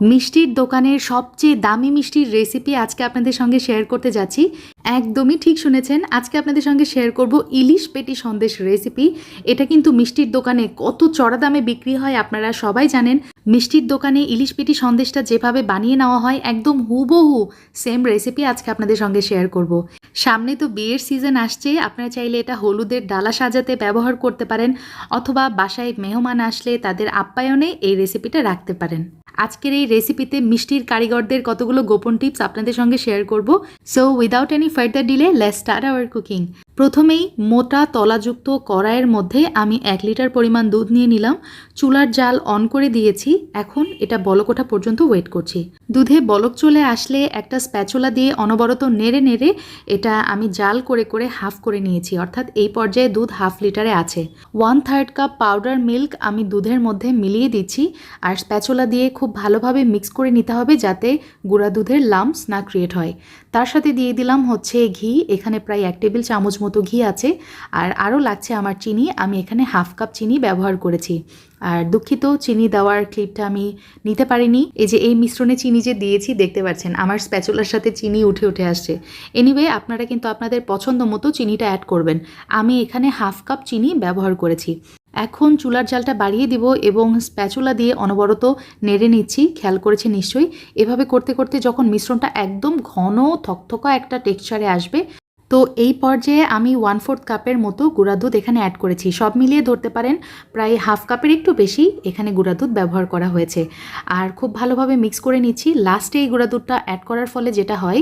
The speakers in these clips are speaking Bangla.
মিষ্টির দোকানের সবচেয়ে দামি মিষ্টির রেসিপি আজকে আপনাদের সঙ্গে শেয়ার করতে যাচ্ছি। একদমই ঠিক শুনেছেন, আজকে আপনাদের সঙ্গে শেয়ার করব ইলিশ পেটি সন্দেশ রেসিপি এটা কিন্তু মিষ্টির দোকানে কত চড়া দামে বিক্রি হয় আপনারা সবাই জানেন। মিষ্টির দোকানে ইলিশ পেটি সন্দেশটা যেভাবে বানিয়ে নেওয়া হয়, একদম হুবহু সেম রেসিপি আজকে আপনাদের সঙ্গে শেয়ার করব। সামনে তো বিয়ের সিজন আসছে, আপনারা চাইলে এটা হলুদের ডালা সাজাতে ব্যবহার করতে পারেন, অথবা বাসায় মেহমান আসলে তাদের আপ্যায়নে এই রেসিপিটা রাখতে পারেন। আজকের এই রেসিপিতে মিষ্টির কারিগরদের কতগুলো গোপন টিপস আপনাদের সঙ্গে শেয়ার করব। So without any further delay let's start our cooking প্রথমেই মোটা তলাযুক্ত কড়াইয়ের মধ্যে আমি এক লিটার পরিমাণ দুধ নিয়ে নিলাম। চুলার জাল অন করে দিয়েছি। এখন এটা বলক ওঠা পর্যন্ত ওয়েট করছি। দুধে বলক চলে আসলে একটা স্প্যাচোলা দিয়ে অনবরত নেড়ে নেড়ে এটা আমি জাল করে করে হাফ করে নিয়েছি। অর্থাৎ এই পর্যায়ে দুধ হাফ লিটারে আছে। One third cup powder milk আমি দুধের মধ্যে মিলিয়ে দিচ্ছি আর স্প্যাচোলা দিয়ে খুব ভালোভাবে মিক্স করে নিতে হবে যাতে গুঁড়া দুধের লাম্পস না ক্রিয়েট হয়। তার সাথে দিয়ে দিলাম হচ্ছে ঘি। এখানে প্রায় এক টেবিল চামচ মতো ঘি আছে। আর আরও লাগছে আমার চিনি। আমি এখানে হাফ কাপ চিনি ব্যবহার করেছি। আর দুঃখিত, চিনি দেওয়ার ক্লিপটা আমি নিতে পারিনি। এই যে এই মিশ্রণে চিনি যে দিয়েছি, দেখতে পাচ্ছেন, আমার স্প্যাচুলার সাথে চিনি উঠে উঠে আসছে। এনিওয়ে আপনারা কিন্তু আপনাদের পছন্দ মতো চিনিটা অ্যাড করবেন। আমি এখানে হাফ কাপ চিনি ব্যবহার করেছি। এখন চুলার জালটা বাড়িয়ে দিব এবং স্প্যাচুলা দিয়ে অনবরত নেড়ে নিচ্ছি, খেয়াল করেছে নিশ্চয়ই। এভাবে করতে করতে যখন মিশ্রণটা একদম ঘন, থকথকা একটা টেক্সচারে আসবে, তো এই পর্যায়ে আমি ওয়ান ফোর্থ কাপের মতো গুঁড়া দুধ এখানে অ্যাড করেছি। সব মিলিয়ে ধরতে পারেন, প্রায় হাফ কাপের একটু বেশি এখানে গুঁড়া দুধ ব্যবহার করা হয়েছে। আর খুব ভালোভাবে মিক্স করে নিচ্ছি। লাস্টে এই গুঁড়া দুধটা অ্যাড করার ফলে যেটা হয়,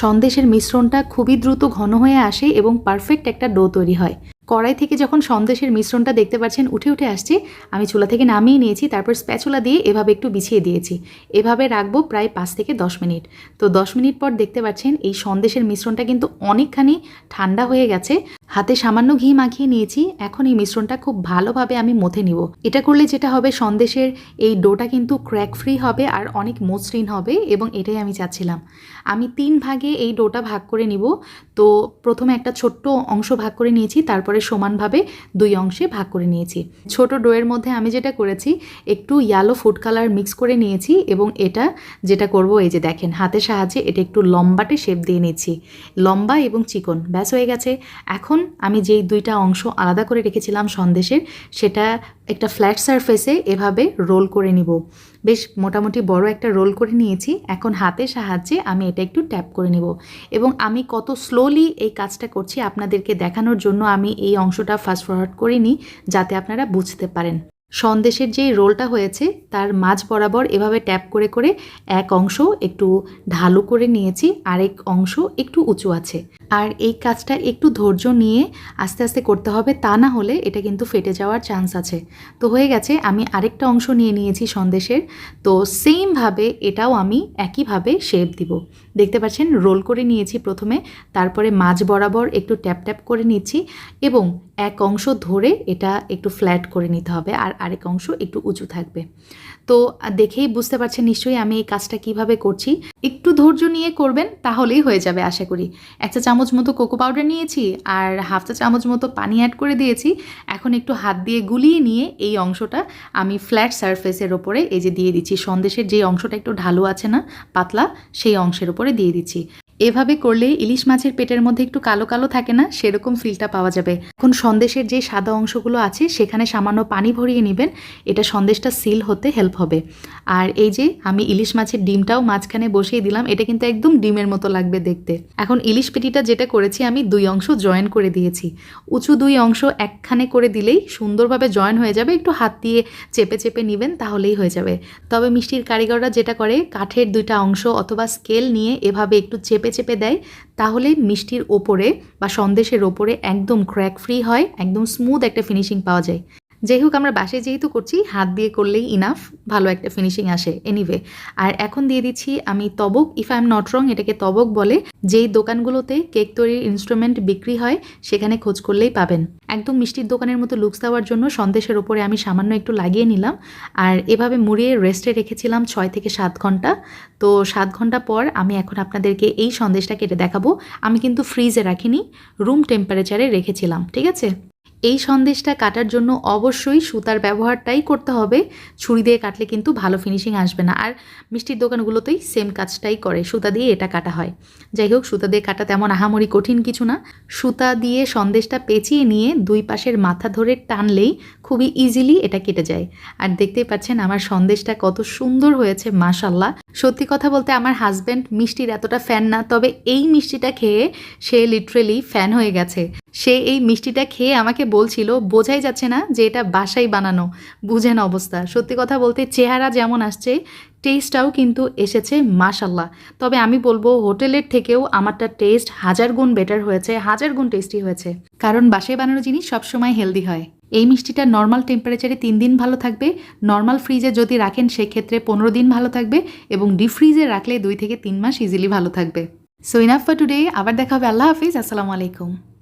সন্দেশের মিশ্রণটা খুবই দ্রুত ঘন হয়ে আসে এবং পারফেক্ট একটা ডো তৈরি হয়। কড়াই থেকে যখন সন্দেশের মিশ্রণটা দেখতে পাচ্ছেন, উঠে উঠে আসছে, আমি চুলা থেকে নামিয়ে নিয়েছি, তারপর স্প্যাচুলা দিয়ে এভাবে একটু বিছিয়ে দিয়েছি। এভাবে রাখব প্রায় পাঁচ থেকে দশ মিনিট। তো দশ মিনিট পর দেখতে পাচ্ছেন, এই সন্দেশের মিশ্রণটা কিন্তু অনেকখানি ঠান্ডা হয়ে গেছে। হাতে সামান্য ঘি মাখিয়ে নিয়েছি, এখন এই মিশ্রণটা খুব ভালোভাবে আমি মথে নিব। এটা করলে যেটা হবে, সন্দেশের এই ডোটা কিন্তু ক্র্যাক ফ্রি হবে আর অনেক মসৃণ হবে এবং এটাই আমি চাচ্ছিলাম। আমি তিন ভাগে এই ডোটা ভাগ করে নিব। তো প্রথমে একটা ছোট্ট অংশ ভাগ করে নিয়েছি, তারপরে সমানভাবে দুই অংশে ভাগ করে নিয়েছি। ছোট ডোয়ের মধ্যে আমি যেটা করেছি, একটু ইয়ালো ফুড কালার মিক্স করে নিয়েছি এবং এটা যেটা করব, এই যে দেখেন, হাতের সাহায্যে এটা একটু লম্বাটে শেপ দিয়ে নিচ্ছি। লম্বা এবং চিকন, ব্যাস হয়ে গেছে। এখন আমি যেই দুইটা অংশ আলাদা করে রেখেছিলাম সন্দেশের, সেটা একটা ফ্ল্যাট সারফেসে এভাবে রোল করে নিব। বেশ মোটামুটি বড় একটা রোল করে নিয়েছি, এখন হাতের সাহায্যে আমি এটা একটু ট্যাপ করে নিব। এবং আমি কত স্লোলি এই কাজটা করছি আপনাদেরকে দেখানোর জন্য আমি এই অংশটা ফাস্ট ফরওয়ার্ড করিনি যাতে আপনারা বুঝতে পারেন। সন্দেশের যেই রোলটা হয়েছে, তার মাঝ বরাবর এভাবে ট্যাপ করে করে এক অংশ একটু ঢালু করে নিয়েছি, আরেক অংশ একটু উঁচু আছে। আর এই কাজটা একটু ধৈর্য নিয়ে আস্তে আস্তে করতে হবে, তা না হলে এটা কিন্তু ফেটে যাওয়ার চান্স আছে। তো হয়ে গেছে, আমি আরেকটা অংশ নিয়ে নিয়েছি সন্দেশের, তো সেমভাবে এটাও আমি একইভাবে শেপ দিব। দেখতে পাচ্ছেন, রোল করে নিয়েছি প্রথমে, তারপরে মাঝ বরাবর একটু ট্যাপ ট্যাপ করে নিচ্ছি এবং এক অংশ ধরে এটা একটু ফ্ল্যাট করে নিতে হবে আর আরেক অংশ একটু উঁচু থাকবে। তো দেখেই বুঝতে পারছেন নিশ্চয়ই আমি এই কাজটা কীভাবে করছি। একটু ধৈর্য নিয়ে করবেন, তাহলেই হয়ে যাবে আশা করি। এক চা চামচ মতো কোকো পাউডার নিয়েছি আর হাফ চা চামচ মতো পানি অ্যাড করে দিয়েছি। এখন একটু হাত দিয়ে গুলিয়ে নিয়ে এই অংশটা আমি ফ্ল্যাট সারফেসের ওপরে এই যে দিয়ে দিচ্ছি। সন্দেশের যে অংশটা একটু ঢালু আছে না, পাতলা, সেই অংশের ওপরে দিয়ে দিচ্ছি। এভাবে করলে ইলিশ মাছের পেটের মধ্যে একটু কালো কালো থাকে না, সেরকম ফিলটা পাওয়া যাবে। এখন সন্দেশের যে সাদা অংশগুলো আছে, সেখানে সামান্য পানি ভরিয়ে নেবেন। এটা সন্দেশটা সিল হতে হেল্প হবে। আর এই যে আমি ইলিশ মাছের ডিমটাও মাঝখানে বসিয়ে দিলাম, এটা কিন্তু একদম ডিমের মতো লাগবে দেখতে। এখন ইলিশ পেটিটা যেটা করেছি, আমি দুই অংশ জয়েন করে দিয়েছি। উঁচু দুই অংশ একখানে করে দিলেই সুন্দরভাবে জয়েন হয়ে যাবে। একটু হাত দিয়ে চেপে চেপে নেবেন, তাহলেই হয়ে যাবে। তবে মিষ্টির কারিগররা যেটা করে, কাঠের দুইটা অংশ অথবা স্কেল নিয়ে এভাবে একটু চেপে চেপে দেয়, তাহলে মিষ্টির ওপরে বা সন্দেশের ওপরে একদম ক্র্যাক ফ্রি হয়, একদম স্মুথ একটা ফিনিশিং পাওয়া যায়। যাই হোক, আমরা বাসে যেহেতু করছি, হাত দিয়ে করলেই ইনাফ ভালো একটা ফিনিশিং আসে এনিওয়ে আর এখন দিয়ে দিচ্ছি আমি তবক if I'm not wrong এটাকে তবক বলে, যেই দোকানগুলোতে কেক তৈরির ইনস্ট্রুমেন্ট বিক্রি হয়, সেখানে খোঁজ করলেই পাবেন। একদম মিষ্টির দোকানের মতো লুকস দেওয়ার জন্য সন্দেশের ওপরে আমি সামান্য একটু লাগিয়ে নিলাম। আর এভাবে মুড়িয়ে রেস্টে রেখেছিলাম ছয় থেকে সাত ঘণ্টা। তো সাত ঘণ্টা পর আমি এখন আপনাদেরকে এই সন্দেশটা কেটে দেখাবো। আমি কিন্তু ফ্রিজে রাখিনি রুম টেম্পারেচারে রেখেছিলাম, ঠিক আছে? এই সন্দেশটা কাটার জন্য অবশ্যই সুতার ব্যবহারটাই করতে হবে। ছুরি দিয়ে কাটলে কিন্তু ভালো ফিনিশিং আসবে না। আর মিষ্টির দোকানগুলোতেই সেম কাজটাই করে, সুতা দিয়ে এটা কাটা হয়। যাই হোক, সুতা দিয়ে কাটা তেমন আহামরি কঠিন কিছু না। সুতা দিয়ে সন্দেশটা পেঁচিয়ে নিয়ে দুই পাশের মাথা ধরে টানলেই খুবই ইজিলি এটা কেটে যায়। আর দেখতেই পাচ্ছেন আমার সন্দেশটা কত সুন্দর হয়েছে মাশাল্লাহ সত্যি কথা বলতে আমার হাজব্যান্ড মিষ্টির এতটা ফ্যান না, তবে এই মিষ্টিটা খেয়ে সে লিটারেলি ফ্যান হয়ে গেছে। সে এই মিষ্টিটা খেয়ে আমাকে বলছিল, বোঝাই যাচ্ছে না যে এটা বাসায় বানানো। বুঝেন অবস্থা। সত্যি কথা বলতে চেহারা যেমন আসছে টেস্টটাও কিন্তু এসেছে মাশাল্লাহ তবে আমি বলব, হোটেলের থেকেও আমারটা টেস্ট হাজার গুণ বেটার হয়েছে, হাজার গুণ টেস্টি হয়েছে। কারণ বাসায় বানানো জিনিস সবসময় হেলদি হয়। এই মিষ্টিটা নর্মাল টেম্পারেচারে তিন দিন ভালো থাকবে। নর্মাল ফ্রিজে যদি রাখেন, সেক্ষেত্রে পনেরো দিন ভালো থাকবে এবং ডিপ ফ্রিজে রাখলে দুই থেকে তিন মাস ইজিলি ভালো থাকবে। সো ইনাফ ফর টুডে আবার দেখা হবে। আল্লাহ হাফিজ। আসসালামু আলাইকুম।